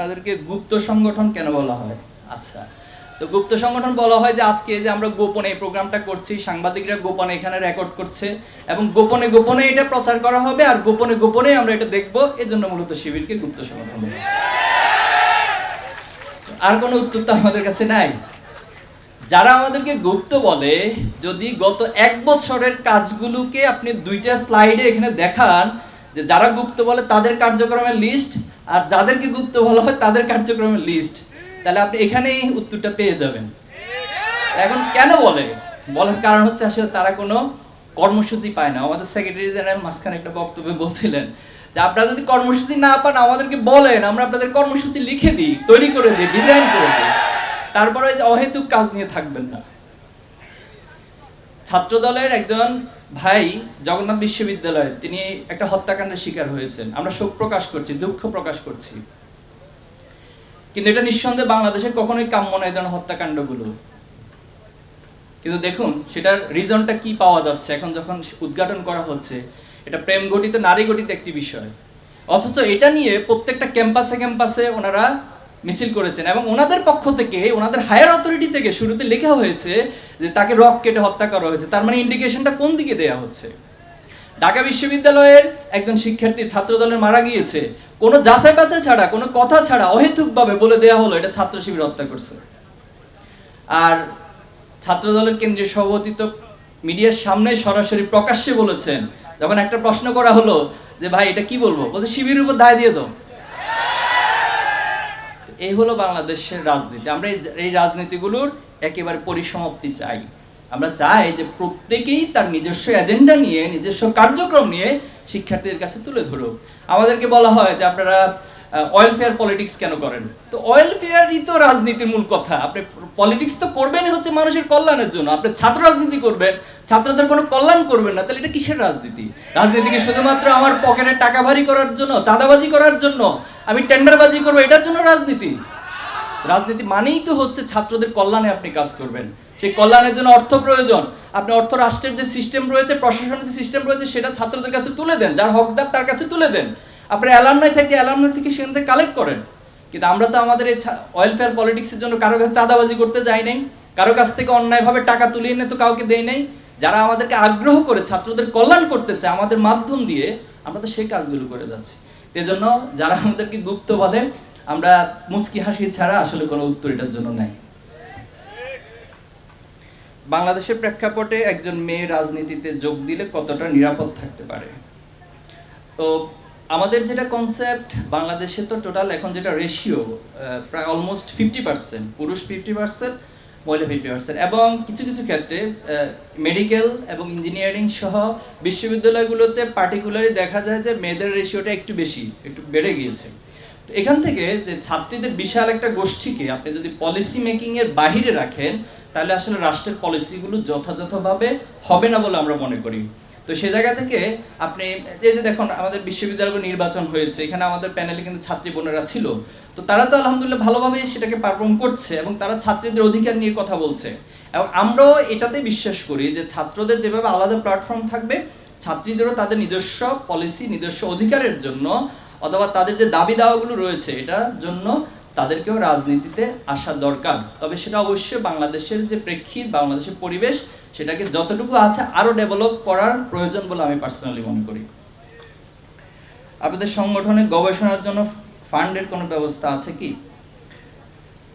তাদেরকে গুপ্ত সংগঠন কেন বলা হয়? আচ্ছা তো গুপ্ত সংগঠন বলা হয় যে আজকে যে আমরা গোপনে এই প্রোগ্রামটা করছি, সাংবাদিকরা গোপনে এখানে রেকর্ড করছে এবং গোপনে গোপনে এটা প্রচার করা হবে আর গোপনে গোপনে আমরা এটা দেখব। এজন্য মূলত শিবিরকে গুপ্ত সংগঠন বলা আর কোনো উত্তর তো আমাদের কাছে নাই। যারা আমাদেরকে গুপ্ত বলে, যদি গত এক বছরের কাজগুলোকে আপনি দুইটা স্লাইডে এখানে দেখান, যে যারা গুপ্ত বলে তাদের কার্যক্রমের লিস্ট আর যাদেরকে গুপ্ত বলা হয় তাদের কার্যক্রমের লিস্ট তাহলে আপনি এখানেই উত্তরটা পেয়ে যাবেন। এখন কেন বলে? বলার কারণ হচ্ছে আসলে তারা কোনো কর্মসূচি পায় না। আমাদের সেক্রেটারি জেনারেল মাঝখানে একটা বক্তব্যে বলছিলেন যে, আপনারা যদি কর্মসূচি না পান, আমাদেরকে বলেন। আমরা আপনাদের কর্মসূচি লিখে দিই, তৈরি করে দিই ডিজাইন করে দিই। তারপরে অহেতুক কাজ নিয়ে থাকবেন না। ছাত্র দলের একজন ভাই জগন্নাথ বিশ্ববিদ্যালয়ে তিনি একটা হত্যাকাণ্ডের শিকার হয়েছেন। আমরা শোক প্রকাশ করছি, দুঃখ প্রকাশ করছি। কিন্তু এটা নিঃসন্দেহে বাংলাদেশে কখনোই কাম্য নয় ধরনের হত্যাকাণ্ডগুলো। কিন্তু দেখুন, সেটার রিজনটা কি পাওয়া যাচ্ছে? এখন যখন উদ্ঘাটন করা হচ্ছে, এটা প্রেম গঠিত, নারী গঠিত একটি বিষয়। অথচ এটা নিয়ে প্রত্যেকটা ক্যাম্পাসে ক্যাম্পাসে ওনারা মিছিল করেছেন এবং ওনাদের পক্ষ থেকে, ওনাদের হায়ার অথরিটি থেকে শুরুতে লেখা হয়েছে যে তাকে রক কেটে হত্যা করা হয়েছে। তার মানে ইন্ডিকেশনটা কোন দিকে দেয়া হচ্ছে? ঢাকা বিশ্ববিদ্যালয়ের একজন শিক্ষার্থী ছাত্র দলের মারা গিয়েছে। কোনো যাচাই বাছাই ছাড়া, কোনো কথা ছাড়া অহেতুকভাবে বলে দেয়া হলো, এটা ছাত্র শিবির হত্যা করছে। আর ছাত্র দলের কেন্দ্রীয় সভাপতি তো মিডিয়ার সামনে সরাসরি প্রকাশ্যে বলেছেন, যখন একটা প্রশ্ন করা হলো যে ভাই, এটা কি বলব? বলছে, শিবিরের উপর দায় দিয়ে দাও। এই হলো বাংলাদেশের রাজনীতি। আমরা এই- রাজনীতিগুলোর একেবারে পরিসমাপ্তি চাই। আমরা চাই যে প্রত্যেকেই তার নিজস্ব এজেন্ডা নিয়ে, নিজস্ব কার্যক্রম নিয়ে শিক্ষার্থীদের কাছে তুলে ধরুক। আমাদেরকে বলা হয় যে আপনারা অয়েল ফেয়ার পলিটিক্স কেন করেন? তো অয়েল ফেয়ারই তো রাজনীতির মূল কথা। আপনি পলিটিক্স তো করবেনই হচ্ছে মানুষের কল্যাণের জন্য। আপনি ছাত্র রাজনীতি করবেন, ছাত্রদের কোনো কল্যাণ করবেন না, তাহলে এটা কিসের রাজনীতি? রাজনীতি কি শুধুমাত্র আমার পকেটে টাকা ভারী করার জন্য, চাঁদাবাজি করার জন্য আমি টেন্ডারবাজি করব, এটার জন্য রাজনীতি। রাজনীতি মানেই তো হচ্ছে ছাত্রদের কল্যাণে আপনি কাজ করবেন। সেই কল্যাণের জন্য অর্থ প্রয়োজন। আপনি অর্থ রাষ্ট্রের যে সিস্টেম রয়েছে, প্রশাসনের যে সিস্টেম রয়েছে, সেটা ছাত্রদের কাছে তুলে দেন, যার হকদার তার কাছে তুলে দেন। আপনি অ্যালামনাই থেকে অ্যালামনাই থেকে সেখান থেকে কালেক্ট করেন। কিন্তু আমরা তো আমাদের এই ওয়েলফেয়ার পলিটিক্সের জন্য কারও কাছে চাঁদাবাজি করতে যাই নাই। কারও কাছ থেকে অন্যায়ভাবে টাকা তুলিয়ে এনে তো কাউকে দেই নাই। যারা আমাদেরকে আগ্রহ করে ছাত্রদের কল্যাণ করতে চায়, আমাদের মাধ্যম দিয়ে আমরা তো সেই কাজগুলো করে যাচ্ছি। এজন্য যারা আমাদেরকে গুপ্ত বলে আমরা মুস্কি হাসি ছাড়া আসলে কোনো উত্তর এটার জন্য নাই। বাংলাদেশের প্রেক্ষাপটে একজন মেয়ে রাজনীতিতে যোগ দিলে কতটা নিরাপদ থাকতে পারে? তো আমাদের যেটা কনসেপ্ট বাংলাদেশে তো টোটাল এখন যেটা রেশিও প্রায় অলমোস্ট ফিফটি পার্সেন্ট পুরুষ ফিফটি পার্সেন্ট ফিফটি পার্সেন্ট এবং কিছু কিছু ক্ষেত্রে মেডিকেল এবং ইঞ্জিনিয়ারিং সহ বিশ্ববিদ্যালয়গুলোতে পার্টিকুলারলি দেখা যায় যে মেয়েদের রেশিওটা একটু বেশি, একটু বেড়ে গিয়েছে। তো এখান থেকে যে ছাত্রীদের বিশাল একটা গোষ্ঠীকে আপনি যদি পলিসি মেকিংয়ের বাহিরে রাখেন, তাহলে আসলে রাষ্ট্রের পলিসিগুলো যথাযথভাবে হবে না বলে আমরা মনে করি। তো সে জায়গা থেকে আপনি, এই যে দেখুন, আমাদের বিশ্ববিদ্যালয় নির্বাচন হয়েছে, এখানে আমাদের প্যানেলে কিন্তু ছাত্রী বোনেরা ছিল। তো তারা তো আলহামদুলিল্লাহ ভালোভাবে সেটাকে পারফর্ম করছে এবং তারা ছাত্রীদের অধিকার নিয়ে কথা বলছে। এবং আমরাও এটাতে বিশ্বাস করি যে ছাত্রদের যেভাবে আলাদা প্ল্যাটফর্ম থাকবে, ছাত্রীদেরও তাদের নিজস্ব পলিসি নিজস্ব অধিকারের জন্য অথবা তাদের যে দাবি দাওয়াগুলো রয়েছে, এটার জন্য তাদেরকেও রাজনীতিতে আসা দরকার। তবে সেটা অবশ্যই বাংলাদেশের যে প্রেক্ষিত, বাংলাদেশের পরিবেশ, সেটাকে যতটুকু আছে আরও ডেভেলপ করার প্রয়োজন বলে আমি পার্সোনালি মনে করি। আপনাদের সংগঠনে গবেষণার জন্য ফান্ডের কোনো ব্যবস্থা আছে কি?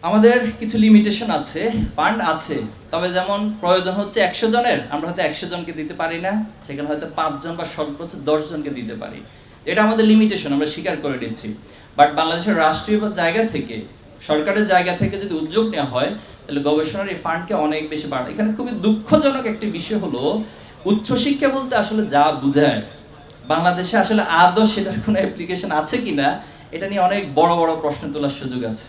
আমাদের কিছু লিমিটেশন আছে ফান্ড আছে, তবে যেমন প্রয়োজন হচ্ছে একশো জনের, আমরা হয়তো একশো জনকে দিতে পারি না, সেখানে হয়তো পাঁচজন বা সর্বোচ্চ দশ জনকে দিতে পারি। এটা আমাদের লিমিটেশন আমরা স্বীকার করে নিচ্ছি বাট বাংলাদেশের রাষ্ট্রীয় জায়গা থেকে, সরকারের জায়গা থেকে যদি উদ্যোগ নেওয়া হয়, তাহলে গবেষণার এই ফান্ডকে অনেক বেশি বাড়ে এখানে খুবই দুঃখজনক একটি বিষয় হলো, উচ্চশিক্ষা বলতে আসলে যা বোঝায়, বাংলাদেশে আসলে আদৌ সেটার কোনো অ্যাপ্লিকেশন আছে কিনা, এটা নিয়ে অনেক বড় বড় প্রশ্ন তোলার সুযোগ আছে।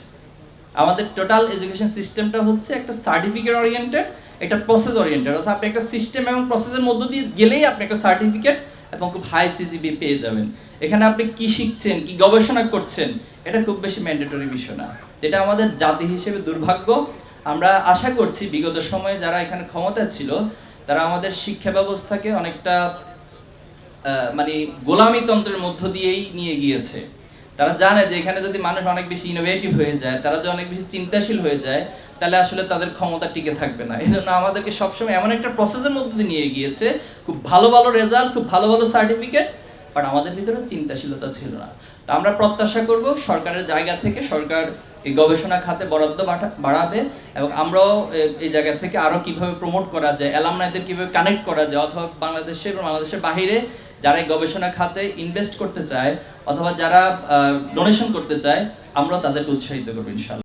আমাদের টোটাল এডুকেশন সিস্টেমটা হচ্ছে একটা সার্টিফিকেট ওরিয়েন্টেড একটা প্রসেস ওরিয়েন্টেড অর্থাৎ আপনি একটা সিস্টেম এবং প্রসেসের মধ্য দিয়ে গেলেই আপনি একটা সার্টিফিকেট এবং খুব হাই সিজিবি পেয়ে যাবেন। এখানে আপনি কি শিখছেন, কি গবেষণা করছেন, এটা খুব বেশি ম্যান্ডেটরি বিষয় না। যেটা আমাদের জাতি হিসেবে দুর্ভাগ্য, আমরা আশা করছি বিগত সময়ে যারা এখানে ক্ষমতা ছিল, তারা আমাদের শিক্ষা ব্যবস্থাকে অনেকটা মানে গোলামী তন্ত্রের মধ্য দিয়েই নিয়ে গিয়েছে। তারা জানে যে এখানে যদি মানুষ অনেক বেশি ইনোভেটিভ হয়ে যায়, তারা যদি অনেক বেশি চিন্তাশীল হয়ে যায়, তাহলে আসলে তাদের ক্ষমতা টিকে থাকবে না। এই জন্য আমাদেরকে সবসময় এমন একটা প্রসেসের মধ্যে দিয়ে নিয়ে গিয়েছে, খুব ভালো ভালো রেজাল্ট খুব ভালো ভালো সার্টিফিকেট বাট আমাদের ভিতরে চিন্তাশীলতা ছিল না। তো আমরা প্রত্যাশা করব সরকারের জায়গা থেকে সরকার এই গবেষণা খাতে বরাদ্দ বাড়াবে এবং আমরাও এই জায়গা থেকে আরও কীভাবে প্রমোট করা যায় অ্যালামনাইদের কীভাবে কানেক্ট করা যায়, অথবা বাংলাদেশে এবং বাংলাদেশের বাইরে যারা এই গবেষণা খাতে ইনভেস্ট করতে চায়, অথবা যারা ডোনেশন করতে চায় আমরা তাদেরকে উৎসাহিত করব ইনশাল্লাহ